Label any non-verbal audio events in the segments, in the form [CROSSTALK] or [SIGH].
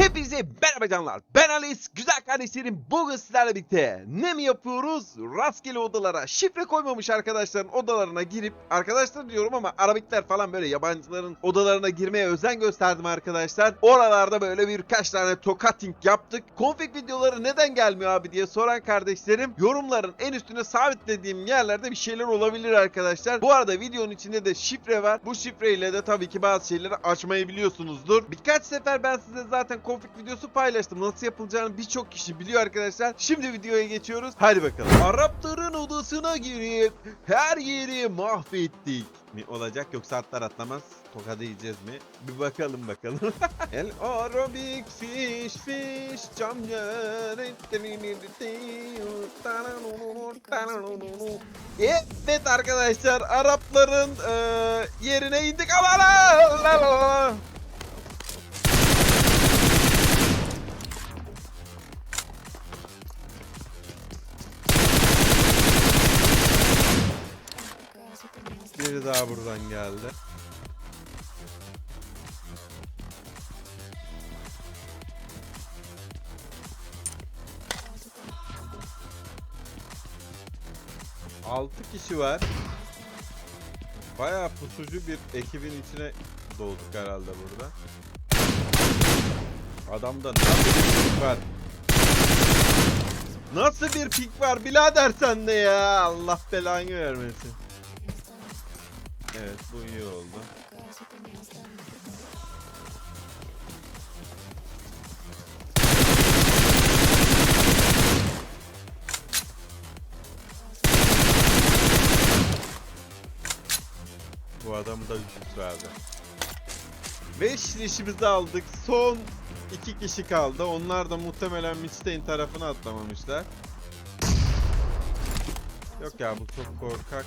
Hepinize merhaba canlar. Ben Alice. Güzel kardeşlerim bugün sizlerle birlikte ne mi yapıyoruz? Rastgele odalara şifre koymamış arkadaşların odalarına girip arkadaşlar diyorum ama Arabikler falan böyle yabancıların odalarına girmeye özen gösterdim arkadaşlar. Oralarda böyle birkaç tane tokating yaptık. Config videoları neden gelmiyor abi diye soran kardeşlerim yorumların en üstüne sabitlediğim yerlerde bir şeyler olabilir arkadaşlar. Bu arada videonun içinde de şifre var. Bu şifreyle de tabii ki bazı şeyleri açmayı biliyorsunuzdur. Birkaç sefer ben size zaten config videosu paylaştım. Nasıl yapılacağını birçok kişi biliyor arkadaşlar. Şimdi videoya geçiyoruz. Hadi bakalım. Arapların odasına girip her yeri mahvettik. Mi olacak yoksa atlar atlamaz tokadı yiyeceğiz mi? Bir bakalım bakalım. [LAUGHS] El Arabic fish fish cam Evet arkadaşlar Arapların eee, yerine indik la la la Biri daha buradan geldi. Altı kişi var. Bayağı pusucu bir ekibin içine doğduk herhalde burada. Adamda nasıl bir pik var? Nasıl bir pik var birader sende ya? Allah belanı vermesin. Evet bu iyi oldu. Bu adamı da ücret verdi. 5 işimizi aldık. Son 2 kişi kaldı. Onlar da muhtemelen Midstein tarafına atlamamışlar. Yok ya bu çok korkak.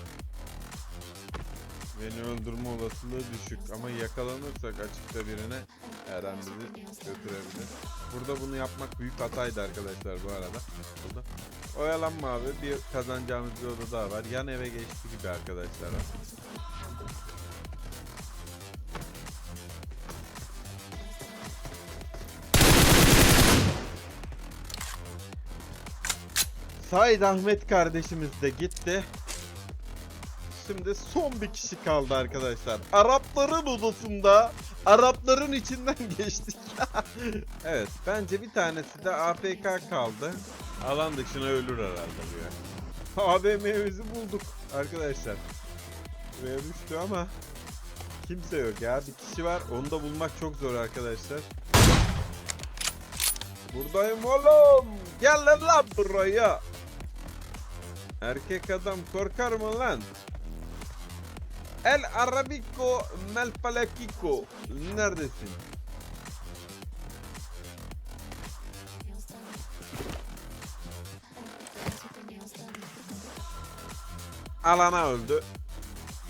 Beni öldürme olasılığı düşük ama yakalanırsak açıkta birine her an bizi götürebilir. Burada bunu yapmak büyük hataydı arkadaşlar bu arada. Burada. Oyalanma abi bir kazanacağımız bir oda daha var. Yan eve geçti gibi arkadaşlar. Said Ahmet kardeşimiz de gitti. Şimdi son bir kişi kaldı arkadaşlar. Arapların odasında Arapların içinden [LAUGHS] geçtik. evet bence bir tanesi de AFK kaldı. Alan dışına ölür herhalde bu ya. AVM'mizi bulduk arkadaşlar. Buraya düştü ama kimse yok ya. Bir kişi var. Onu da bulmak çok zor arkadaşlar. Buradayım oğlum. Gel lan buraya. Erkek adam korkar mı lan? El Arabico Melpalakiko. Neredesin? Alana öldü.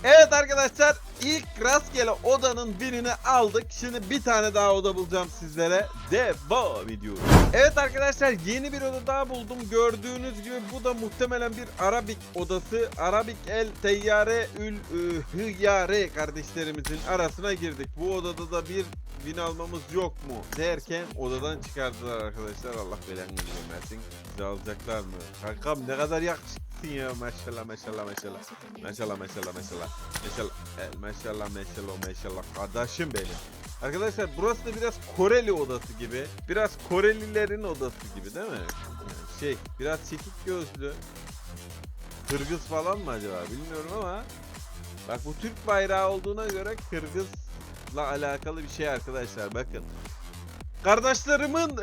Evet arkadaşlar ilk rastgele odanın birini aldık. Şimdi bir tane daha oda bulacağım sizlere. Devam ediyoruz. Evet arkadaşlar yeni bir oda daha buldum. Gördüğünüz gibi bu da muhtemelen bir Arabik odası. Arabik el teyyare ül ü, hıyyare kardeşlerimizin arasına girdik. Bu odada da bir win almamız yok mu derken odadan çıkardılar arkadaşlar. Allah belanı versin. Bizi alacaklar mı? Kankam ne kadar yakışıklısın ya maşallah maşallah maşallah. Maşallah maşallah maşallah. Maşallah el maşallah maşallah maşallah kardeşim benim. Arkadaşlar burası da biraz Koreli odası gibi. Biraz Korelilerin odası gibi değil mi? Yani şey biraz çekik gözlü. Kırgız falan mı acaba bilmiyorum ama. Bak bu Türk bayrağı olduğuna göre Kırgız'la alakalı bir şey arkadaşlar bakın. Kardeşlerimin [LAUGHS]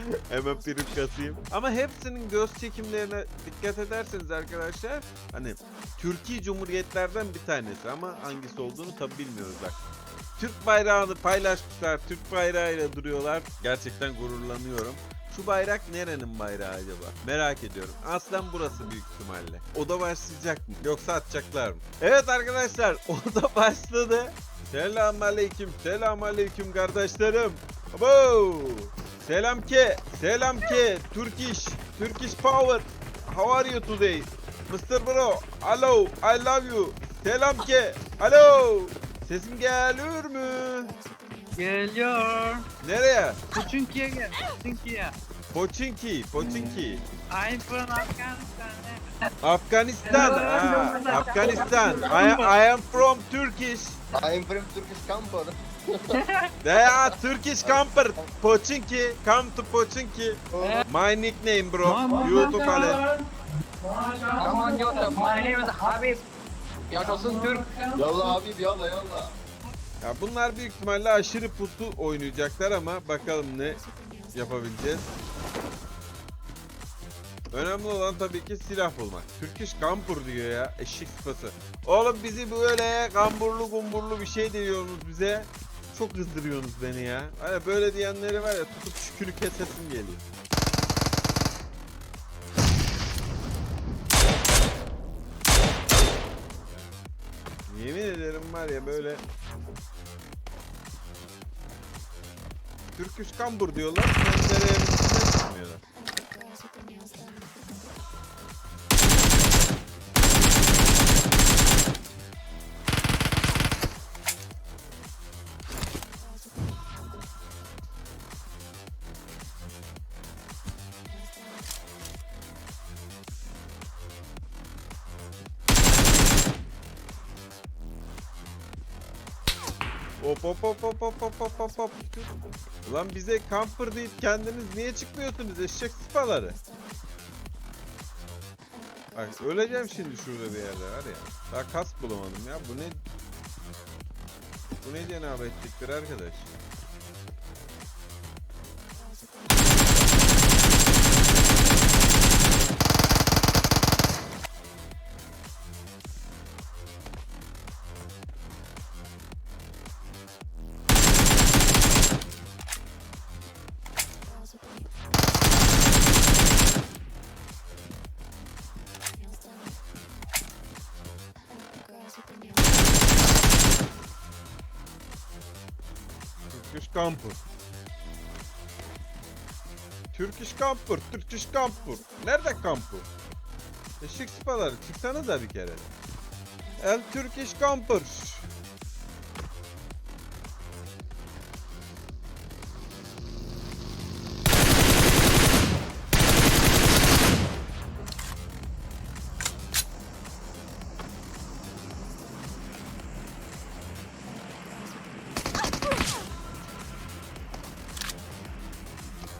[LAUGHS] hemen prim kasayım. Ama hepsinin göz çekimlerine dikkat ederseniz arkadaşlar hani Türkiye Cumhuriyetlerden bir tanesi ama hangisi olduğunu tabi bilmiyoruz bak. Türk bayrağını paylaşmışlar. Türk bayrağıyla duruyorlar. Gerçekten gururlanıyorum. Şu bayrak nerenin bayrağı acaba? Merak ediyorum. Aslen burası büyük ihtimalle. Oda başlayacak mı? Yoksa atacaklar mı? Evet arkadaşlar [LAUGHS] oda başladı. Selam aleyküm, selam aleyküm kardeşlerim. Abo! Selam ki, selam ki. Turkish, Turkish power. How are you today? Mr. Bro, hello, I love you. Selam ki, hello. Sesim geliyor mu? Geliyor. Nereye? Puçunki'ye gel. Puçunki'ye. Poçinki, Poçinki. I'm from Afghanistan. Afganistan. Ha, Afganistan. I, I am from Turkish. I'm from Turkish camper. They are Turkish camper. Poçinki. Come to Poçinki. My nickname bro. YouTube Ale. Come on YouTube, my name is Habib. Yaşasın Türk. Yallah abi yallah yallah. Ya bunlar büyük ihtimalle aşırı pusu oynayacaklar ama bakalım ne yapabileceğiz. Önemli olan tabii ki silah bulmak. Turkish Camper diyor ya eşek sıpası. Oğlum bizi böyle kamburlu gumburlu bir şey diyorsunuz bize. Çok kızdırıyorsunuz beni ya. Hani böyle diyenleri var ya tutup şükürü kesesim geliyor. Yemin ederim var ya böyle Turkish Kambur diyorlar. Kendileri evimizden Hop hop hop hop hop hop hop hop hop. Ulan bize camper deyip kendiniz niye çıkmıyorsunuz eşek sıpaları? Bak öleceğim şimdi şurada bir yerde var ya. Daha kas bulamadım ya. Bu ne? Bu ne cenabetliktir arkadaş? Kampur. Türkiş Kampur, Türkiş Kampur. Nerede Kampur? Eşik sıpaları çıksanıza bir kere. El Türkiş Kampur.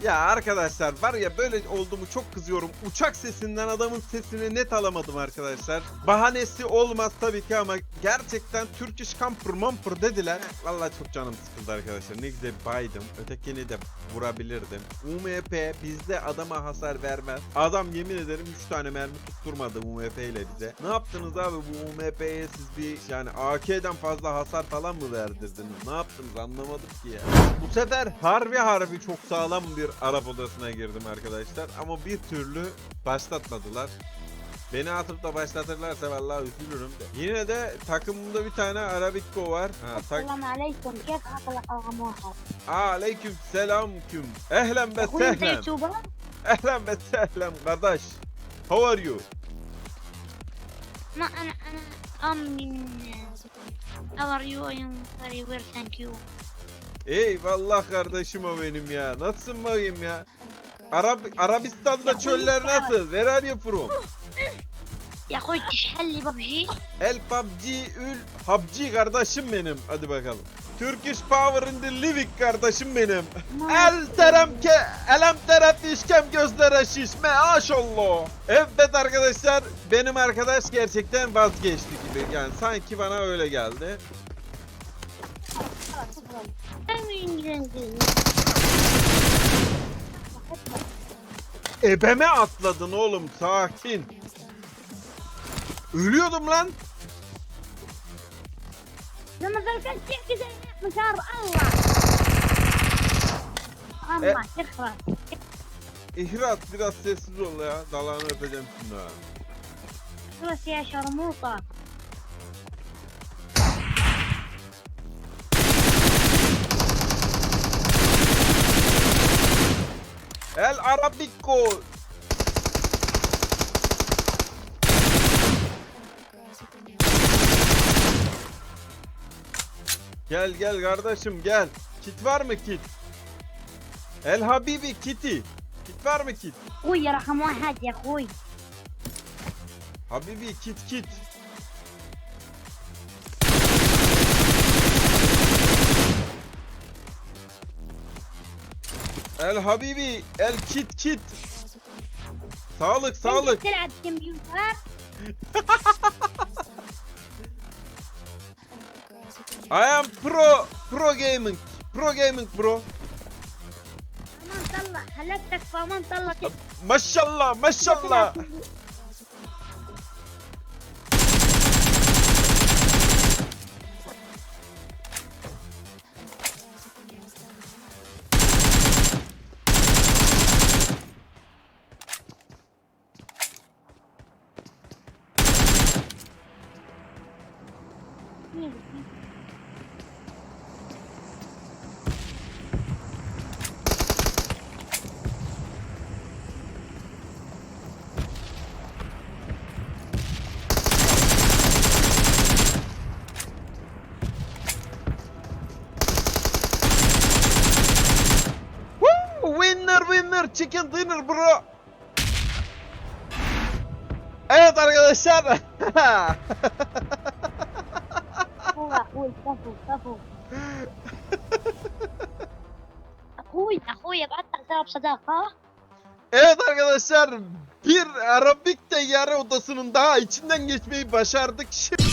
Ya arkadaşlar var ya böyle olduğumu çok kızıyorum. Uçak sesinden adamın sesini net alamadım arkadaşlar. Bahanesi olmaz tabii ki ama gerçekten Turkish Camper Mumper dediler. Vallahi çok canım sıkıldı arkadaşlar. Ne güzel baydım. Ötekini de vurabilirdim. UMP bizde adama hasar vermez. Adam yemin ederim 3 tane mermi tutturmadı UMP ile bize. Ne yaptınız abi bu UMP'ye siz bir yani AK'den fazla hasar falan mı verdirdiniz? Ne yaptınız anlamadım ki ya. Bu sefer harbi harbi çok sağlam bir bir Arap odasına girdim arkadaşlar ama bir türlü başlatmadılar. Beni atıp da başlatırlarsa vallahi üzülürüm. De. Yine de takımımda bir tane Arabitko var. Ha, tak... aleyküm. Kef Aleyküm selamküm. Ehlen ve sehlen. Ehlen ve sehlen kardeş. How are you? How are you? I am very well, thank you. Eyvallah kardeşim o benim ya. Nasılsın bakayım ya? Arab Arabistan'da çöller nasıl? Where are you from? Ya koy tişelli babci. El babci ül habci kardeşim benim. Hadi bakalım. Turkish Power in the Living kardeşim benim. El terem ke elem terep işkem gözlere şişme aşallah. Evet arkadaşlar benim arkadaş gerçekten vazgeçti gibi. Yani sanki bana öyle geldi mi indirendin? Ebeme atladın oğlum sakin. Ölüyordum lan. Lama zaten herkese yapmış abi Allah. Allah e... ihrat. İhrat biraz sessiz ol ya. Dalağını öpeceğim şimdi ha. Burası ya şarmuta. El Arabico. Gel gel kardeşim gel. Kit var mı kit? El Habibi kiti. Kit var mı kit? Uy ya rahamu hadi ya Habibi kit kit. El Habibi, El Kit Kit. Sağlık, sağlık. [LAUGHS] I am pro, pro gaming, pro gaming pro. Aman Allah, halak takfa aman Allah. Maşallah, maşallah. winner chicken dinner bro. Evet arkadaşlar. هو اخوي كفو كفو اخوي اخوي ابعث حساب صداقة evet arkadaşlar bir Arabik teyyare odasının daha içinden geçmeyi başardık. Şimdi